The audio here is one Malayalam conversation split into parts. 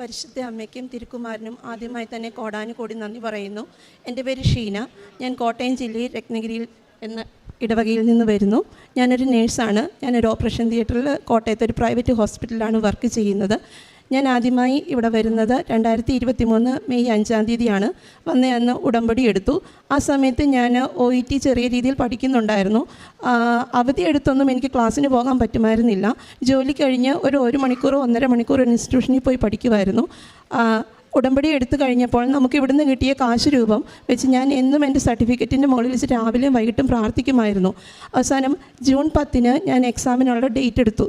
പരിശുദ്ധ അമ്മയ്ക്കും തിരുക്കുമാരനും ആദ്യമായി തന്നെ കോടാനുകോടി നന്ദി പറയുന്നു. എന്റെ പേര് ഷീന. ഞാൻ കോട്ടയം ജില്ലയിൽ രത്നഗിരിയിൽ എന്ന ഇടവകയിൽ നിന്ന് വരുന്നു. ഞാനൊരു നേഴ്സാണ്. ഞാനൊരു ഓപ്പറേഷൻ തിയേറ്ററിൽ കോട്ടയത്ത് ഒരു പ്രൈവറ്റ് ഹോസ്പിറ്റലിലാണ് വർക്ക് ചെയ്യുന്നത്. ഞാൻ ആദ്യമായി ഇവിടെ വരുന്നത് രണ്ടായിരത്തി ഇരുപത്തി മൂന്ന് മെയ് അഞ്ചാം തീയതിയാണ്. വന്ന അന്ന് ഉടമ്പടി എടുത്തു. ആ സമയത്ത് ഞാൻ ഒ ഇ ടി ചെറിയ രീതിയിൽ പഠിക്കുന്നുണ്ടായിരുന്നു. അവധി എടുത്തൊന്നും എനിക്ക് ക്ലാസ്സിന് പോകാൻ പറ്റുമായിരുന്നില്ല. ജോലി കഴിഞ്ഞ് ഒരു ഒരു മണിക്കൂറോ ഒന്നര മണിക്കൂർ ഇൻസ്റ്റിറ്റ്യൂഷനിൽ പോയി പഠിക്കുമായിരുന്നു. ഉടമ്പടി എടുത്തു കഴിഞ്ഞപ്പോൾ നമുക്ക് ഇവിടുന്ന് കിട്ടിയ കാശ് രൂപം വെച്ച് ഞാൻ എന്നും എന്റെ സർട്ടിഫിക്കറ്റിന്റെ മുകളിൽ വെച്ച് രാവിലെയും വൈകിട്ടും പ്രാർത്ഥിക്കുമായിരുന്നു. അവസാനം ജൂൺ പത്തിന് ഞാൻ എക്സാമിനുള്ള ഡേറ്റ് എടുത്തു.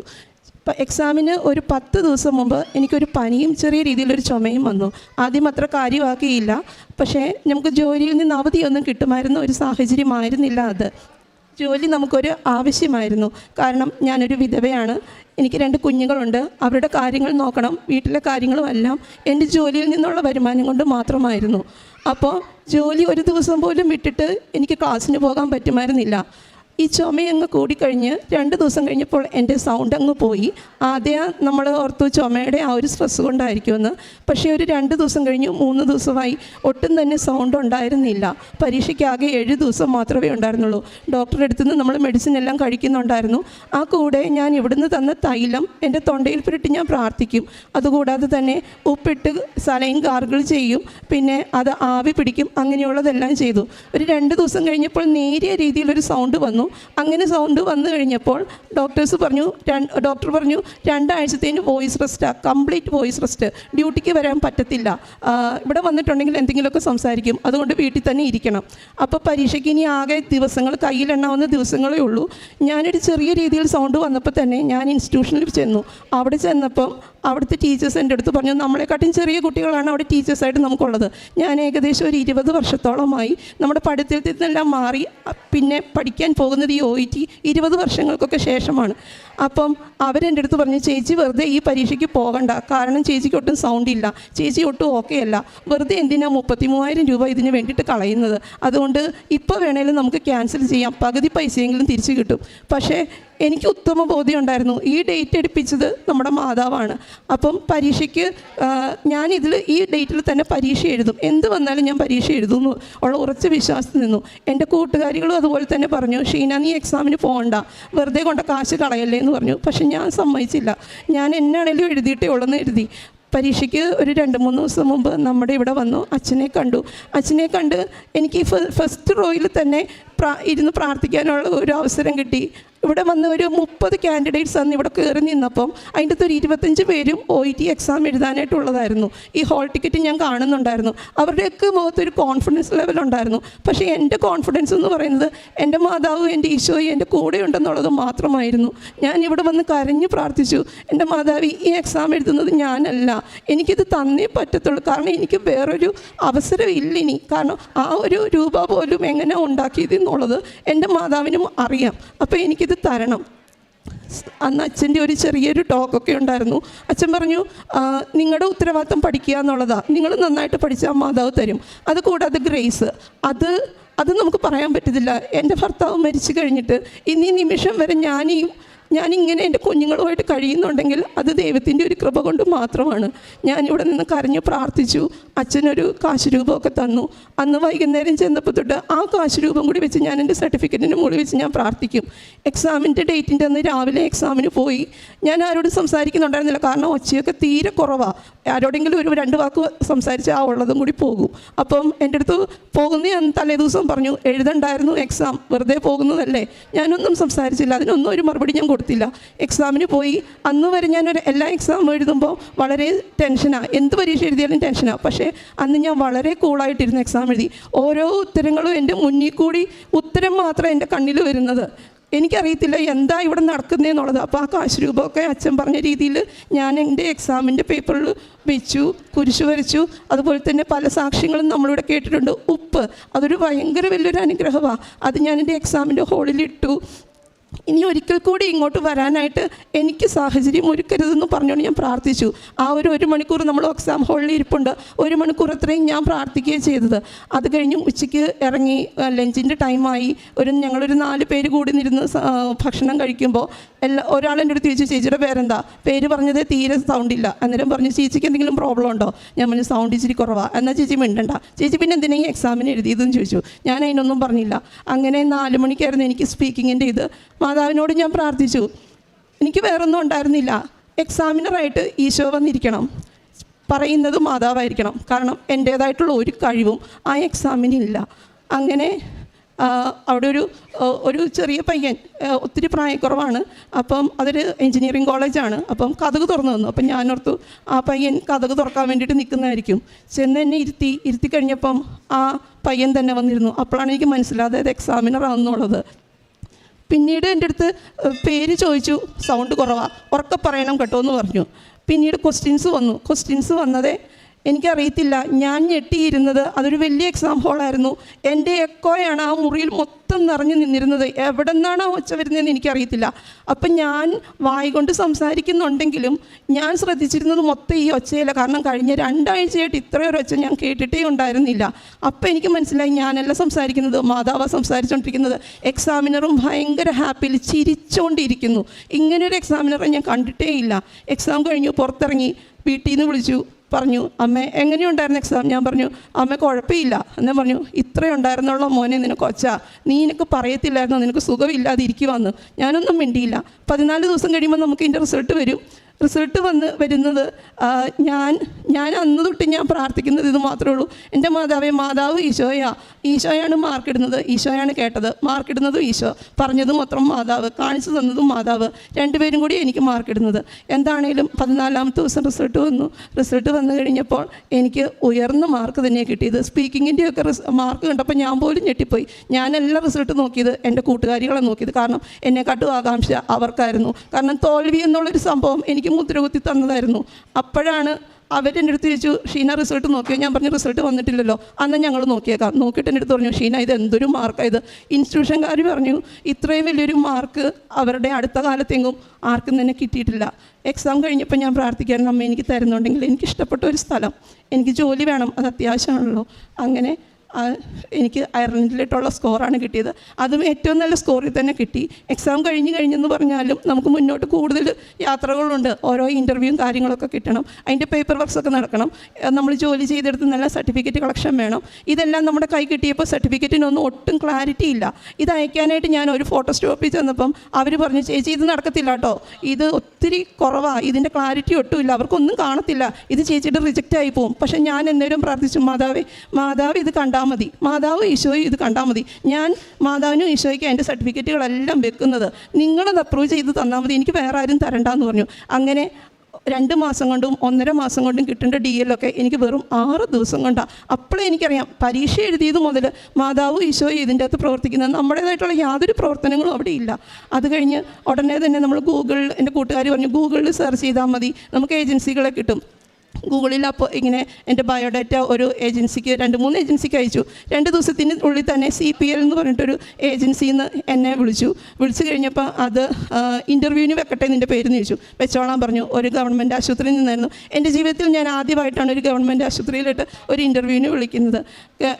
ഇപ്പം എക്സാമിന് ഒരു പത്ത് ദിവസം മുമ്പ് എനിക്കൊരു പനിയും ചെറിയ രീതിയിലൊരു ചുമയും വന്നു. ആദ്യം അത്ര കാര്യമാക്കിയില്ല. പക്ഷേ നമുക്ക് ജോലിയിൽ നിന്ന് അവധിയൊന്നും കിട്ടുമായിരുന്ന ഒരു സാഹചര്യമായിരുന്നില്ല അത്. ജോലി നമുക്കൊരു ആവശ്യമായിരുന്നു. കാരണം ഞാനൊരു വിധവയാണ്. എനിക്ക് രണ്ട് കുഞ്ഞുങ്ങളുണ്ട്. അവരുടെ കാര്യങ്ങൾ നോക്കണം. വീട്ടിലെ കാര്യങ്ങളുമെല്ലാം എന്റെ ജോലിയിൽ നിന്നുള്ള വരുമാനം കൊണ്ട് മാത്രമായിരുന്നു. അപ്പോൾ ജോലി ഒരു ദിവസം പോലും വിട്ടിട്ട് എനിക്ക് ക്ലാസ്സിന് പോകാൻ പറ്റുമായിരുന്നില്ല. ഈ ചുമയങ്ങ് കൂടിക്കഴിഞ്ഞ് രണ്ട് ദിവസം കഴിഞ്ഞപ്പോൾ എന്റെ സൗണ്ട് അങ്ങ് പോയി. ആദ്യം നമ്മൾ ഓർത്തു ചുമയുടെ ആ ഒരു സ്ട്രെസ് കൊണ്ടായിരിക്കുമെന്ന്. പക്ഷേ ഒരു രണ്ട് ദിവസം കഴിഞ്ഞു മൂന്ന് ദിവസമായി ഒട്ടും തന്നെ സൗണ്ട് ഉണ്ടായിരുന്നില്ല. പരീക്ഷയ്ക്ക് ആകെ ഏഴ് ദിവസം മാത്രമേ ഉണ്ടായിരുന്നുള്ളൂ. ഡോക്ടറുടെ അടുത്ത് നിന്ന് നമ്മൾ മെഡിസിൻ എല്ലാം കഴിക്കുന്നുണ്ടായിരുന്നു. ആ കൂടെ ഞാൻ ഇവിടുന്ന് തന്ന തൈലം എന്റെ തൊണ്ടയിൽ പുരട്ടി ഞാൻ പ്രാർത്ഥിക്കും. അതുകൂടാതെ തന്നെ ഉപ്പിട്ട് സലൈൻ ഗാർഗിൾ ചെയ്യും. പിന്നെ അത് ആവി പിടിക്കും. അങ്ങനെയുള്ളതെല്ലാം ചെയ്തു. ഒരു രണ്ട് ദിവസം കഴിഞ്ഞപ്പോൾ നേരിയ രീതിയിലൊരു സൗണ്ട് വന്നു. അങ്ങനെ സൗണ്ട് വന്നു കഴിഞ്ഞപ്പോൾ ഡോക്ടേഴ്സ് പറഞ്ഞു ഡോക്ടർ പറഞ്ഞു രണ്ടാഴ്ചത്തേന് വോയിസ് റെസ്റ്റാണ് കംപ്ലീറ്റ് വോയിസ് റെസ്റ്റ് ഡ്യൂട്ടിക്ക് വരാൻ പറ്റത്തില്ല. ഇവിടെ വന്നിട്ടുണ്ടെങ്കിൽ എന്തെങ്കിലുമൊക്കെ സംസാരിക്കും. അതുകൊണ്ട് വീട്ടിൽ തന്നെ ഇരിക്കണം. അപ്പോൾ പരീക്ഷയ്ക്ക് ഇനി ആകെ ദിവസങ്ങൾ കയ്യിലെണ്ണാവുന്ന ദിവസങ്ങളേ ഉള്ളൂ. ഞാനൊരു ചെറിയ രീതിയിൽ സൗണ്ട് വന്നപ്പോൾ തന്നെ ഞാൻ ഇൻസ്റ്റിറ്റ്യൂഷനിൽ ചെന്നു. അവിടെ ചെന്നപ്പം അവിടുത്തെ ടീച്ചേഴ്സ് എന്റെ അടുത്ത് പറഞ്ഞു നമ്മളെക്കാട്ടും ചെറിയ കുട്ടികളാണ് അവിടെ ടീച്ചേഴ്സായിട്ട് നമുക്കുള്ളത്. ഞാൻ ഏകദേശം ഒരു ഇരുപത് വർഷത്തോളമായി നമ്മുടെ പഠിത്തത്തിൽ നിന്നെല്ലാം മാറി പിന്നെ പഠിക്കാൻ പോകുന്നത് ഈ ഒ ഇ ടി ഇരുപത് വർഷങ്ങൾക്കൊക്കെ ശേഷമാണ്. അപ്പം അവരെന്റെ അടുത്ത് പറഞ്ഞു ചേച്ചി വെറുതെ ഈ പരീക്ഷയ്ക്ക് പോകണ്ട. കാരണം ചേച്ചിക്ക് ഒട്ടും സൗണ്ട് ഇല്ല. ചേച്ചി ഒട്ടും ഓക്കെ അല്ല. വെറുതെ എന്തിനാണ് മുപ്പത്തി മൂവായിരം രൂപ ഇതിന് വേണ്ടിയിട്ട് കളയുന്നത്? അതുകൊണ്ട് ഇപ്പോൾ വേണേലും നമുക്ക് ക്യാൻസൽ ചെയ്യാം. പകുതി പൈസയെങ്കിലും തിരിച്ചു കിട്ടും. പക്ഷേ എനിക്ക് ഉത്തമ ബോധ്യം ഉണ്ടായിരുന്നു. ഈ ഡേറ്റ് എടുപ്പിച്ചത് നമ്മുടെ മാതാവാണ്. അപ്പം പരീക്ഷയ്ക്ക് ഞാൻ ഞാനിതിൽ ഈ ഡേറ്റിൽ തന്നെ പരീക്ഷ എഴുതും. എന്ത് വന്നാലും ഞാൻ പരീക്ഷ എഴുതുന്നു. ഉള്ള ഉറച്ച വിശ്വാസത്തിൽ നിന്നു. എന്റെ കൂട്ടുകാരികളും അതുപോലെ തന്നെ പറഞ്ഞു ഷീന നീ എക്സാമിന് പോകണ്ട വെറുതെ കൊണ്ട കാശ് കളയല്ലേ എന്ന് പറഞ്ഞു. പക്ഷെ ഞാൻ സമ്മതിച്ചില്ല. ഞാൻ എന്നാണേലും എഴുതിയിട്ടേ ഉള്ളെന്ന് എഴുതി. പരീക്ഷയ്ക്ക് ഒരു രണ്ട് മൂന്ന് ദിവസം മുമ്പ് നമ്മുടെ ഇവിടെ വന്നു. അച്ഛനെ കണ്ടു. അച്ഛനെ കണ്ട് എനിക്ക് ഫസ്റ്റ് റോയിൽ തന്നെ പ്രാ ഇരുന്ന് പ്രാർത്ഥിക്കാനുള്ള ഒരു അവസരം കിട്ടി. ഇവിടെ വന്ന ഒരു മുപ്പത് കാൻഡിഡേറ്റ്സ് അന്ന് ഇവിടെ കയറി നിന്നപ്പം അതിന്റെ അകത്ത് ഒരു ഇരുപത്തഞ്ച് പേരും ഒ ഇ ടി എക്സാം എഴുതാനായിട്ടുള്ളതായിരുന്നു. ഈ ഹോൾ ടിക്കറ്റ് ഞാൻ കാണുന്നുണ്ടായിരുന്നു. അവരുടെയൊക്കെ മുഖത്തൊരു കോൺഫിഡൻസ് ലെവൽ ഉണ്ടായിരുന്നു. പക്ഷേ എന്റെ കോൺഫിഡൻസ് എന്ന് പറയുന്നത് എന്റെ മാതാവ് എന്റെ ഈശോയും എന്റെ കൂടെ ഉണ്ടെന്നുള്ളത് മാത്രമായിരുന്നു. ഞാൻ ഇവിടെ വന്ന് കരഞ്ഞു പ്രാർത്ഥിച്ചു. എന്റെ മാതാവ് ഈ എക്സാം എഴുതുന്നത് ഞാനല്ല. എനിക്കിത് തന്നേ പറ്റത്തുള്ളൂ. കാരണം എനിക്ക് വേറൊരു അവസരം ഇല്ല ഇനി കാരണം ആ ഒരു രൂപ പോലും എങ്ങനെ ഉണ്ടാക്കിയത് എന്നുള്ളത് എന്റെ മാതാവിനും അറിയാം. അപ്പോൾ എനിക്കിത് തരണം. അന്ന് അച്ഛന്റെ ഒരു ചെറിയൊരു ടോക്കൊക്കെ ഉണ്ടായിരുന്നു. അച്ഛൻ പറഞ്ഞു നിങ്ങളുടെ ഉത്തരവാദിത്തം പഠിക്കുക എന്നുള്ളതാണ് നിങ്ങൾ നന്നായിട്ട് പഠിച്ചാൽ മാതാവ് തരും. അത് കൂടാതെ ഗ്രേസ്. അത് അത് നമുക്ക് പറയാൻ പറ്റത്തില്ല. എന്റെ ഭർത്താവ് മരിച്ചു കഴിഞ്ഞിട്ട് ഇനി നിമിഷം വരെ ഞാനീ ഞാനിങ്ങനെ എന്റെ കുഞ്ഞുങ്ങളുമായിട്ട് കഴിയുന്നുണ്ടെങ്കിൽ അത് ദൈവത്തിന്റെ ഒരു കൃപ കൊണ്ട് മാത്രമാണ്. ഞാനിവിടെ നിന്ന് കരഞ്ഞു പ്രാർത്ഥിച്ചു. അച്ഛനൊരു കാശ് രൂപമൊക്കെ തന്നു. അന്ന് വൈകുന്നേരം ചെന്നപ്പോൾ തൊട്ട് ആ കാശ് രൂപം കൂടി വെച്ച് ഞാൻ എന്റെ സർട്ടിഫിക്കറ്റിന്റെ മുകളിൽ വെച്ച് ഞാൻ പ്രാർത്ഥിക്കും. എക്സാമിന്റെ ഡേറ്റിന്റെ അന്ന് രാവിലെ എക്സാമിന് പോയി. ഞാൻ ആരോടും സംസാരിക്കുന്നുണ്ടായിരുന്നില്ല. കാരണം ഒച്ചയൊക്കെ തീരെ കുറവാണ് ആരോടെങ്കിലും ഒരു രണ്ട് വാക്ക് സംസാരിച്ച് ആ ഉള്ളതും കൂടി പോകും. അപ്പം എന്റെ അടുത്ത് പോകുന്ന ഞാൻ തലേ ദിവസം പറഞ്ഞു എഴുതണ്ടായിരുന്നു എക്സാം. വെറുതെ പോകുന്നതല്ലേ. ഞാനൊന്നും സംസാരിച്ചില്ല. അതിനൊന്നും ഒരു മറുപടി ഞാൻ കൊടുത്തില്ല. എക്സാമിന് പോയി. അന്ന് വരെ ഞാനൊരു എല്ലാ എക്സാം എഴുതുമ്പോൾ വളരെ ടെൻഷനാണ് എന്ത് പരീക്ഷ എഴുതിയാലും ടെൻഷനാണ് പക്ഷേ അന്ന് ഞാൻ വളരെ കൂളായിട്ടിരുന്ന എക്സാം എഴുതി. ഓരോ ഉത്തരങ്ങളും എന്റെ മുന്നിൽ കൂടി ഉത്തരം മാത്രം എന്റെ കണ്ണിൽ വരുന്നത്. എനിക്കറിയത്തില്ല എന്താ ഇവിടെ നടക്കുന്നതെന്നുള്ളത് അപ്പോൾ ആ കാശ് രൂപമൊക്കെ അച്ഛൻ പറഞ്ഞ രീതിയിൽ ഞാൻ എന്റെ എക്സാമിന്റെ പേപ്പറിൽ വെച്ചു കുരിശു വരച്ചു. അതുപോലെ തന്നെ പല സാക്ഷ്യങ്ങളും നമ്മളിവിടെ കേട്ടിട്ടുണ്ട്. ഉപ്പ്. അതൊരു ഭയങ്കര വലിയൊരു അനുഗ്രഹമാണ് അത് ഞാൻ എന്റെ എക്സാമിന്റെ ഹോളിലിട്ടു ഇനി ഒരിക്കൽ കൂടി ഇങ്ങോട്ട് വരാനായിട്ട് എനിക്ക് സാഹചര്യം ഒരുക്കരുതെന്ന് പറഞ്ഞുകൊണ്ട് ഞാൻ പ്രാർത്ഥിച്ചു. ആ ഒരു ഒരു മണിക്കൂർ നമ്മൾ എക്സാം ഹാളിൽ ഇരിപ്പുണ്ട്. ഒരു മണിക്കൂർ അത്രയും ഞാൻ പ്രാർത്ഥിക്കുകയും ചെയ്തത്. അത് കഴിഞ്ഞ് ഉച്ചയ്ക്ക് ഇറങ്ങി ലഞ്ചിന്റെ ടൈമായി ഒരു ഞങ്ങളൊരു നാല് പേര് കൂടി നിരുന്ന് ഭക്ഷണം കഴിക്കുമ്പോൾ എല്ലാ ഒരാളെന്റെ അടുത്ത് ചോദിച്ചു ചേച്ചിയുടെ പേരെന്താ? പേര് പറഞ്ഞത് തീരെ സൗണ്ട് ഇല്ല. അന്നേരം പറഞ്ഞു ചേച്ചിക്ക് എന്തെങ്കിലും പ്രോബ്ലം ഉണ്ടോ? ഞാൻ പറഞ്ഞു സൗണ്ട് ഇച്ചിരി കുറവാണ് എന്നാൽ ചേച്ചി മിണ്ടണ്ട. ചേച്ചി പിന്നെ എന്തിനെങ്കിലും എക്സാമിന് എഴുതിയതെന്ന് ചോദിച്ചു. ഞാൻ അതിനൊന്നും പറഞ്ഞില്ല. അങ്ങനെ നാല് മണിക്കായിരുന്നു എനിക്ക് സ്പീക്കിങ്ങിന്റെ ഇത്. മാതാവിനോട് ഞാൻ പ്രാർത്ഥിച്ചു. എനിക്ക് വേറൊന്നും ഉണ്ടായിരുന്നില്ല. എക്സാമിനറായിട്ട് ഈശോ വന്നിരിക്കണം. പറയുന്നത് മാതാവായിരിക്കണം. കാരണം എന്റേതായിട്ടുള്ള ഒരു കഴിവും ആ എക്സാമിനില്ല അങ്ങനെ അവിടെ ഒരു ഒരു ചെറിയ പയ്യൻ ഒത്തിരി പ്രായക്കുറവാണ്. അപ്പം അതൊരു എഞ്ചിനീയറിംഗ് കോളേജാണ്. അപ്പം കഥക് തുറന്നു വന്നു അപ്പം ഞാൻ ഓർത്തു ആ പയ്യൻ കഥക് തുറക്കാൻ വേണ്ടിയിട്ട് നിൽക്കുന്നതായിരിക്കും. ചെന്ന് എന്നെ ഇരുത്തി ഇരുത്തി കഴിഞ്ഞപ്പം ആ പയ്യൻ തന്നെ വന്നിരുന്നു. അപ്പോഴാണ് എനിക്ക് മനസ്സിലായത് അത് എക്സാമിനർ ആണെന്നുള്ളത്. പിന്നീട് എന്റെ അടുത്ത് പേര് ചോദിച്ചു. സൗണ്ട് കുറവാണ് ഉറക്കെ പറയണം കേട്ടോ എന്ന് പറഞ്ഞു. പിന്നീട് ക്വസ്റ്റ്യൻസ് വന്നു. ക്വസ്റ്റ്യൻസ് വന്നത് എനിക്കറിയത്തില്ല. ഞാൻ ഞെട്ടിയിരുന്നത് അതൊരു വലിയ എക്സാം ഹോളായിരുന്നു എന്റെ എക്കോയാണ് ആ മുറിയിൽ മൊത്തം നിറഞ്ഞു നിന്നിരുന്നത്. എവിടെ നിന്നാണ് ആ ഒച്ച വരുന്നതെന്ന് എനിക്കറിയത്തില്ല. അപ്പം ഞാൻ വായി കൊണ്ട് സംസാരിക്കുന്നുണ്ടെങ്കിലും ഞാൻ ശ്രദ്ധിച്ചിരുന്നത് മൊത്തം ഈ ഒച്ചയില്ല. കാരണം കഴിഞ്ഞ രണ്ടാഴ്ചയായിട്ട് ഇത്രയൊരു ഒച്ച ഞാൻ കേട്ടിട്ടേ ഉണ്ടായിരുന്നില്ല. അപ്പം എനിക്ക് മനസ്സിലായി ഞാനല്ല സംസാരിക്കുന്നത്. മാതാവ സംസാരിച്ചുകൊണ്ടിരിക്കുന്നത് എക്സാമിനറും ഭയങ്കര ഹാപ്പിയിൽ ചിരിച്ചുകൊണ്ടിരിക്കുന്നു ഇങ്ങനൊരു എക്സാമിനറെ ഞാൻ കണ്ടിട്ടേ ഇല്ല. എക്സാം കഴിഞ്ഞു പുറത്തിറങ്ങി വീട്ടിൽ നിന്ന് വിളിച്ചു. പറഞ്ഞു അമ്മ എങ്ങനെയുണ്ടായിരുന്നു എക്സാം ഞാൻ പറഞ്ഞു അമ്മ കുഴപ്പമില്ല. എന്നെ പറഞ്ഞു ഇത്രയും ഉണ്ടായിരുന്നുള്ള മോനെ നിനക്ക് ഒച്ച നീ എനിക്ക് പറയത്തില്ലായിരുന്നു നിനക്ക് സുഖമില്ലാതെ ഇരിക്കുവാന്ന് ഞാനൊന്നും മിണ്ടിയില്ല. പതിനാല് ദിവസം കഴിയുമ്പോൾ നമുക്ക് ഇതിന്റെ റിസൾട്ട് വരും. റിസൾട്ട് വന്ന് വരുന്നത് ഞാൻ ഞാൻ അന്ന് തൊട്ട് ഞാൻ പ്രാർത്ഥിക്കുന്നത് ഇത് മാത്രമേ ഉള്ളൂ. എന്റെ മാതാവേ മാതാവ് ഈശോയാ. ഈശോയാണ് മാർക്കിടുന്നത്. ഈശോയാണ് കേട്ടത്. മാർക്കിടുന്നതും ഈശോ. പറഞ്ഞതും മാത്രം മാതാവ്. കാണിച്ചു തന്നതും മാതാവ്. രണ്ടുപേരും കൂടി എനിക്ക് മാർക്കിടുന്നത്. എന്താണേലും പതിനാലാമത്തെ ദിവസം റിസൾട്ട് വന്നു. റിസൾട്ട് വന്നു കഴിഞ്ഞപ്പോൾ എനിക്ക് ഉയർന്ന മാർക്ക് തന്നെ കിട്ടിയത്. സ്പീക്കിങ്ങിന്റെയൊക്കെ മാർക്ക് കണ്ടപ്പോൾ ഞാൻ പോലും ഞെട്ടിപ്പോയി. ഞാനെല്ലാം റിസൾട്ട് നോക്കിയത് എന്റെ കൂട്ടുകാരികളെ നോക്കിയത്. കാരണം എന്നെക്കാട്ടും ആകാംക്ഷ അവർക്കായിരുന്നു. കാരണം തോൽവി എന്നുള്ളൊരു സംഭവം എനിക്ക് മുദ്രകുത്തി തന്നതായിരുന്നു. അപ്പോഴാണ് അവരെന്റെ അടുത്ത് ചോദിച്ചു ഷീന റിസൾട്ട് നോക്കിയോ? ഞാൻ പറഞ്ഞു റിസൾട്ട് വന്നിട്ടില്ലല്ലോ. അന്ന് ഞങ്ങൾ നോക്കിയേക്കാം. നോക്കിയിട്ട് എന്റെ അടുത്ത് പറഞ്ഞു ഷീന ഇത് എന്തൊരു മാർക്കാണ് ഇത്? ഇൻസ്റ്റിറ്റ്യൂഷൻകാർ പറഞ്ഞു ഇത്രയും വലിയൊരു മാർക്ക് അവരുടെ അടുത്ത കാലത്തെങ്കും ആർക്കും തന്നെ കിട്ടിയിട്ടില്ല. എക്സാം കഴിഞ്ഞപ്പോൾ ഞാൻ പ്രാർത്ഥിക്കാറുണ്ട് അമ്മ എനിക്ക് തരുന്നുണ്ടെങ്കിൽ എനിക്ക് ഇഷ്ടപ്പെട്ട ഒരു സ്ഥലം എനിക്ക് ജോലി വേണം അത് അത്യാവശ്യമാണല്ലോ. അങ്ങനെ എനിക്ക് അയർലൻഡിലിട്ടുള്ള സ്കോറാണ് കിട്ടിയത്. അതും ഏറ്റവും നല്ല സ്കോറിൽ തന്നെ കിട്ടി. എക്സാം കഴിഞ്ഞ് കഴിഞ്ഞെന്ന് പറഞ്ഞാലും നമുക്ക് മുന്നോട്ട് കൂടുതൽ യാത്രകളുണ്ട്. ഓരോ ഇന്റർവ്യൂവും കാര്യങ്ങളൊക്കെ കിട്ടണം. അതിന്റെ പേപ്പർ വർക്ക്സൊക്കെ നടക്കണം. നമ്മൾ ജോലി ചെയ്തെടുത്ത് നല്ല സർട്ടിഫിക്കറ്റ് കളക്ഷൻ വേണം. ഇതെല്ലാം നമ്മുടെ കൈ കിട്ടിയപ്പോൾ സർട്ടിഫിക്കറ്റിനൊന്നും ഒട്ടും ക്ലാരിറ്റി ഇല്ല. ഇത് അയക്കാനായിട്ട് ഞാൻ ഒരു ഫോട്ടോ സ്റ്റോപ്പിൽ ചെന്നപ്പം അവർ പറഞ്ഞു ചേച്ചി ഇത് നടക്കത്തില്ല കേട്ടോ ഇത് ഒത്തിരി കുറവാണ് ഇതിന്റെ ക്ലാരിറ്റി ഒട്ടുമില്ല അവർക്കൊന്നും കാണത്തില്ല. ഇത് ചേച്ചിയുടെ റിജക്റ്റ് ആയി പോകും പക്ഷേ ഞാൻ എന്നേരം പ്രാർത്ഥിച്ചു മാതാവേ മാതാവ് ഇത് കണ്ടാൽ മതി. മാതാവ് ഈശോയും ഇത് കണ്ടാൽ മതി. ഞാൻ മാതാവിനും ഈശോയ്ക്കും എന്റെ സർട്ടിഫിക്കറ്റുകളെല്ലാം വെക്കുന്നത് നിങ്ങളത് അപ്രൂവ് ചെയ്ത് തന്നാൽ മതി. എനിക്ക് വേറെ ആരും തരണ്ടെന്ന് പറഞ്ഞു. അങ്ങനെ രണ്ട് മാസം കൊണ്ടും ഒന്നര മാസം കൊണ്ടും കിട്ടേണ്ട ഡി എല്ലൊക്കെ എനിക്ക് വെറും ആറ് ദിവസം കൊണ്ടാണ് അപ്പോഴേ എനിക്കറിയാം. പരീക്ഷ എഴുതിയത് മുതൽ മാതാവ് ഈശോയും ഇതിന്റെ അകത്ത് പ്രവർത്തിക്കുന്നത് നമ്മുടേതായിട്ടുള്ള യാതൊരു പ്രവർത്തനങ്ങളും അവിടെ ഇല്ല. അത് കഴിഞ്ഞ് ഉടനെ തന്നെ നമ്മൾ ഗൂഗിളിൽ എന്റെ കൂട്ടുകാർ പറഞ്ഞു ഗൂഗിളിൽ സെർച്ച് ചെയ്താൽ മതി. നമുക്ക് ഏജൻസികളെ കിട്ടും. ഗൂഗിളിൽ അപ്പോൾ ഇങ്ങനെ എന്റെ ബയോഡാറ്റ ഒരു ഏജൻസിക്ക് രണ്ട് മൂന്ന് ഏജൻസിക്ക് അയച്ചു. രണ്ട് ദിവസത്തിന് ഉള്ളിൽ തന്നെ സി പി എൽ എന്ന് പറഞ്ഞിട്ടൊരു ഏജൻസിയിൽ നിന്ന് എന്നെ വിളിച്ചു. വിളിച്ചു കഴിഞ്ഞപ്പോൾ അത് ഇന്റർവ്യൂവിന് വെക്കട്ടെ നിന്റെ പേര് ചോദിച്ചു. വെച്ചോളാൻ പറഞ്ഞു. ഒരു ഗവൺമെന്റ് ആശുപത്രിയിൽ നിന്നായിരുന്നു. എന്റെ ജീവിതത്തിൽ ഞാൻ ആദ്യമായിട്ടാണ് ഒരു ഗവൺമെന്റ് ആശുപത്രിയിലിട്ട് ഒരു ഇന്റർവ്യൂവിന് വിളിക്കുന്നത്.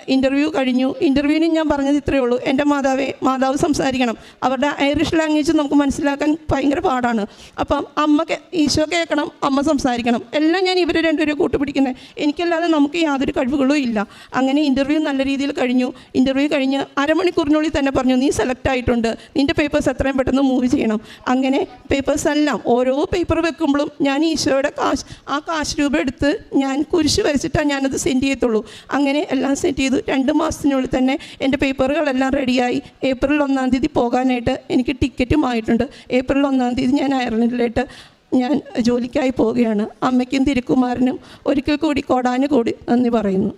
ഇന്റർവ്യൂ കഴിഞ്ഞു. ഇന്റർവ്യൂവിന് ഞാൻ പറഞ്ഞത് ഇത്രയേ ഉള്ളൂ. എന്റെ മാതാവേ മാതാവ് സംസാരിക്കണം. അവരുടെ ഐറിഷ് ലാംഗ്വേജ് നമുക്ക് മനസ്സിലാക്കാൻ ഭയങ്കര പാടാണ്. അപ്പം അമ്മ ഈശോ കേൾക്കണം. അമ്മ സംസാരിക്കണം. എല്ലാം ഞാൻ ഇവർ രണ്ടുപേരും കൂട്ടുപിടിക്കുന്നത് എനിക്കല്ലാതെ നമുക്ക് യാതൊരു കഴിവുകളും ഇല്ല. അങ്ങനെ ഇന്റർവ്യൂ നല്ല രീതിയിൽ കഴിഞ്ഞു. ഇന്റർവ്യൂ കഴിഞ്ഞ് അരമണിക്കൂറിനുള്ളിൽ തന്നെ പറഞ്ഞു നീ സെലക്ട് ആയിട്ടുണ്ട്. നിന്റെ പേപ്പേഴ്സ് എത്രയും പെട്ടെന്ന് മൂവ് ചെയ്യണം. അങ്ങനെ പേപ്പേഴ്സ് എല്ലാം ഓരോ പേപ്പർ വെക്കുമ്പോഴും ഞാൻ ഈശോയുടെ കാശ് ആ കാശ് രൂപ എടുത്ത് ഞാൻ കുരിശ് വരച്ചിട്ടാണ് ഞാനത് സെൻഡ് ചെയ്യത്തുള്ളൂ. അങ്ങനെ എല്ലാം സെറ്റ് ചെയ്തു. രണ്ട് മാസത്തിനുള്ളിൽ തന്നെ എന്റെ പേപ്പറുകളെല്ലാം റെഡിയായി ഏപ്രിൽ ഒന്നാം തീയതി പോകാനായിട്ട് എനിക്ക് ടിക്കറ്റും ആയിട്ടുണ്ട്. ഏപ്രിൽ ഒന്നാം തീയതി ഞാൻ അയർലൻഡിലായിട്ട് ഞാൻ ജോലിക്കായി പോവുകയാണ്. അമ്മയ്ക്കും തിരുക്കുമാരനും ഒരിക്കൽ കൂടി കോടാനു കൂടി നന്ദി പറയുന്നു.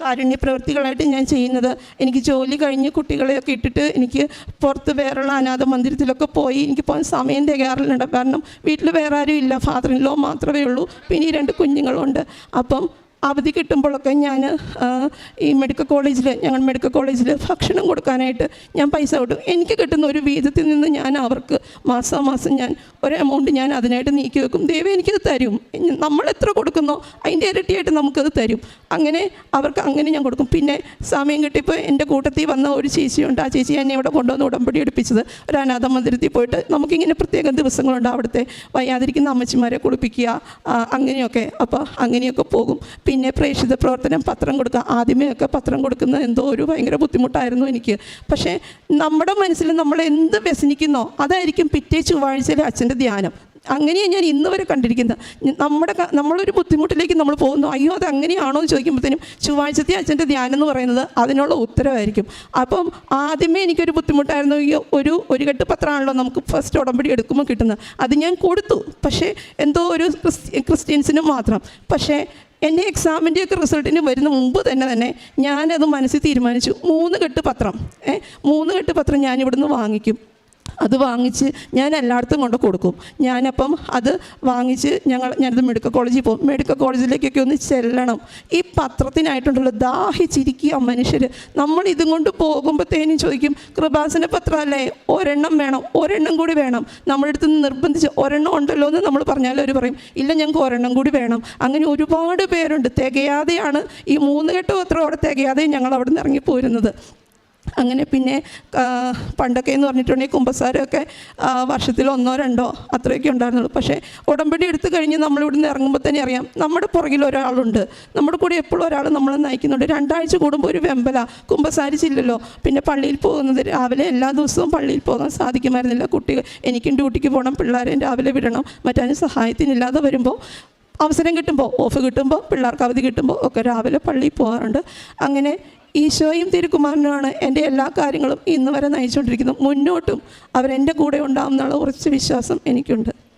കാരുണ്യ പ്രവൃത്തികളായിട്ട് ഞാൻ ചെയ്യുന്നത് എനിക്ക് ജോലി കഴിഞ്ഞ് കുട്ടികളെയൊക്കെ ഇട്ടിട്ട് എനിക്ക് പുറത്ത് വേറെയുള്ള അനാഥ മന്ദിരത്തിലൊക്കെ പോയി എനിക്ക് പോകാൻ സമയം തികയാറില്ല. കാരണം വീട്ടിൽ വേറെ ആരും ഇല്ല. ഫാദറിൻ ലോ മാത്രമേ ഉള്ളൂ. പിന്നെ ഈ രണ്ട് കുഞ്ഞുങ്ങളുണ്ട്. അപ്പം അവധി കിട്ടുമ്പോഴൊക്കെ ഞാൻ ഈ മെഡിക്കൽ കോളേജിൽ ഞങ്ങൾ മെഡിക്കൽ കോളേജിൽ ഭക്ഷണം കൊടുക്കാനായിട്ട് ഞാൻ പൈസ കൊടുക്കും എനിക്ക് കിട്ടുന്ന ഒരു വീതത്തിൽ നിന്ന് ഞാൻ അവർക്ക് മാസാമാസം ഞാൻ ഒരു എമൗണ്ട് ഞാൻ അതിനായിട്ട് നീക്കി വെക്കും. ദൈവം എനിക്കത് തരും. നമ്മൾ എത്ര കൊടുക്കുന്നോ അതിന്റെ ഇരട്ടിയായിട്ട് നമുക്കത് തരും. അങ്ങനെ അവർക്ക് അങ്ങനെ ഞാൻ കൊടുക്കും. പിന്നെ സമയം കിട്ടിയപ്പോൾ എന്റെ കൂട്ടത്തിൽ വന്ന ഒരു ചേച്ചിയുണ്ട്. ആ ചേച്ചി എന്നെ ഇവിടെ കൊണ്ടുവന്ന് ഉടമ്പടി എടുപ്പിച്ചത്. ഒരു അനാഥ മന്ദിരത്തിൽ പോയിട്ട് നമുക്കിങ്ങനെ പ്രത്യേകം ദിവസങ്ങളുണ്ട്. അവിടുത്തെ വയ്യാതിരിക്കുന്ന അമ്മച്ചിമാരെ കുളിപ്പിക്കുക അങ്ങനെയൊക്കെ. അപ്പോൾ അങ്ങനെയൊക്കെ പോകും. പിന്നെ പ്രേക്ഷിത പ്രവർത്തനം പത്രം കൊടുക്കുക. ആദ്യമേ ഒക്കെ പത്രം കൊടുക്കുന്നത് എന്തോ ഒരു ഭയങ്കര ബുദ്ധിമുട്ടായിരുന്നു എനിക്ക്. പക്ഷേ നമ്മുടെ മനസ്സിൽ നമ്മൾ എന്ത് വ്യസനിക്കുന്നോ അതായിരിക്കും പിറ്റേ ചൊവ്വാഴ്ചയിലെ അച്ഛന്റെ ധ്യാനം. അങ്ങനെയാണ് ഞാൻ ഇന്ന് വരെ കണ്ടിരിക്കുന്നത്. നമ്മുടെ നമ്മളൊരു ബുദ്ധിമുട്ടിലേക്ക് നമ്മൾ പോകുന്നു. അയ്യോ അത് അങ്ങനെയാണോ എന്ന് ചോദിക്കുമ്പോഴത്തേനും ചൊവ്വാഴ്ചത്തെ അച്ഛന്റെ ധ്യാനം എന്ന് പറയുന്നത് അതിനുള്ള ഉത്തരവായിരിക്കും. അപ്പം ആദ്യമേ എനിക്കൊരു ബുദ്ധിമുട്ടായിരുന്നു. ഈ ഒരു ഒരു കെട്ട് പത്രമാണല്ലോ നമുക്ക് ഫസ്റ്റ് ഉടമ്പടി എടുക്കുമ്പോൾ കിട്ടുന്നത്. അത് ഞാൻ കൊടുത്തു. പക്ഷേ എന്തോ ഒരു ക്രിസ്ത്യൻസിനും മാത്രം. പക്ഷേ എന്റെ എക്സാമിന്റെയൊക്കെ റിസൾട്ടിന് വരുന്ന മുമ്പ് തന്നെ തന്നെ ഞാനത് മനസ്സിൽ തീരുമാനിച്ചു. മൂന്ന് കെട്ട് പത്രം ഏ? മൂന്ന് കെട്ട് പത്രം ഞാൻ ഇവിടുന്ന് വാങ്ങിക്കും. അത് വാങ്ങിച്ച് ഞാൻ എല്ലായിടത്തും കൊണ്ട് കൊടുക്കും. ഞാനപ്പം അത് വാങ്ങിച്ച് ഞങ്ങൾ ഞാനത് മെഡിക്കൽ കോളേജിൽ പോകും. മെഡിക്കൽ കോളേജിലേക്കൊക്കെ ഒന്ന് ചെല്ലണം. ഈ പത്രത്തിനായിട്ടുണ്ടല്ലോ ദാഹിച്ചിരിക്കുക മനുഷ്യർ നമ്മൾ ഇതും കൊണ്ട് പോകുമ്പോഴത്തേനും ചോദിക്കും കൃപാസന പത്രമല്ലേ? ഒരെണ്ണം വേണം ഒരെണ്ണം കൂടി വേണം. നമ്മുടെ അടുത്ത് നിന്ന് നിർബന്ധിച്ച് ഒരെണ്ണം ഉണ്ടല്ലോ എന്ന് നമ്മൾ പറഞ്ഞാൽ അവർ പറയും ഇല്ല ഞങ്ങൾക്ക് ഒരെണ്ണം കൂടി വേണം. അങ്ങനെ ഒരുപാട് പേരുണ്ട്. തികയാതെയാണ് ഈ മൂന്ന് കെട്ട് പത്രം അവിടെ തികയാതെയും ഞങ്ങൾ അവിടെ നിന്ന് ഇറങ്ങിപ്പോരുന്നത്. അങ്ങനെ പിന്നെ പണ്ടൊക്കെ എന്ന് പറഞ്ഞിട്ടുണ്ടെങ്കിൽ കുമ്പസാരമൊക്കെ വർഷത്തിൽ ഒന്നോ രണ്ടോ അത്രയൊക്കെ ഉണ്ടായിരുന്നുള്ളൂ. പക്ഷേ ഉടമ്പടി എടുത്തു കഴിഞ്ഞ് നമ്മളിവിടുന്ന് ഇറങ്ങുമ്പോൾ തന്നെ അറിയാം നമ്മുടെ പുറകിൽ ഒരാളുണ്ട്. നമ്മുടെ കൂടെ എപ്പോഴും ഒരാൾ നമ്മളെ നയിക്കുന്നുണ്ട്. രണ്ടാഴ്ച കൂടുമ്പോൾ ഒരു വെമ്പല കുമ്പസാരിച്ചില്ലല്ലോ. പിന്നെ പള്ളിയിൽ പോകുന്നത് രാവിലെ എല്ലാ ദിവസവും പള്ളിയിൽ പോകാൻ സാധിക്കുമായിരുന്നില്ല. കുട്ടികൾ എനിക്കും ഡ്യൂട്ടിക്ക് പോകണം പിള്ളേരെ രാവിലെ വിടണം മറ്റാനും സഹായത്തിനില്ലാതെ വരുമ്പോൾ അവസരം കിട്ടുമ്പോൾ ഓഫ് കിട്ടുമ്പോൾ പിള്ളേർക്ക് അവധി കിട്ടുമ്പോൾ ഒക്കെ രാവിലെ പള്ളിയിൽ പോകാറുണ്ട്. അങ്ങനെ ഈശോയും തിരുക്കുമാരനുമാണ് എന്റെ എല്ലാ കാര്യങ്ങളും ഇന്ന് വരെ നയിച്ചുകൊണ്ടിരിക്കുന്നത് മുന്നോട്ടും അവരെന്റെ കൂടെ ഉണ്ടാവും എന്നുള്ള ഉറച്ച വിശ്വാസം എനിക്കുണ്ട്.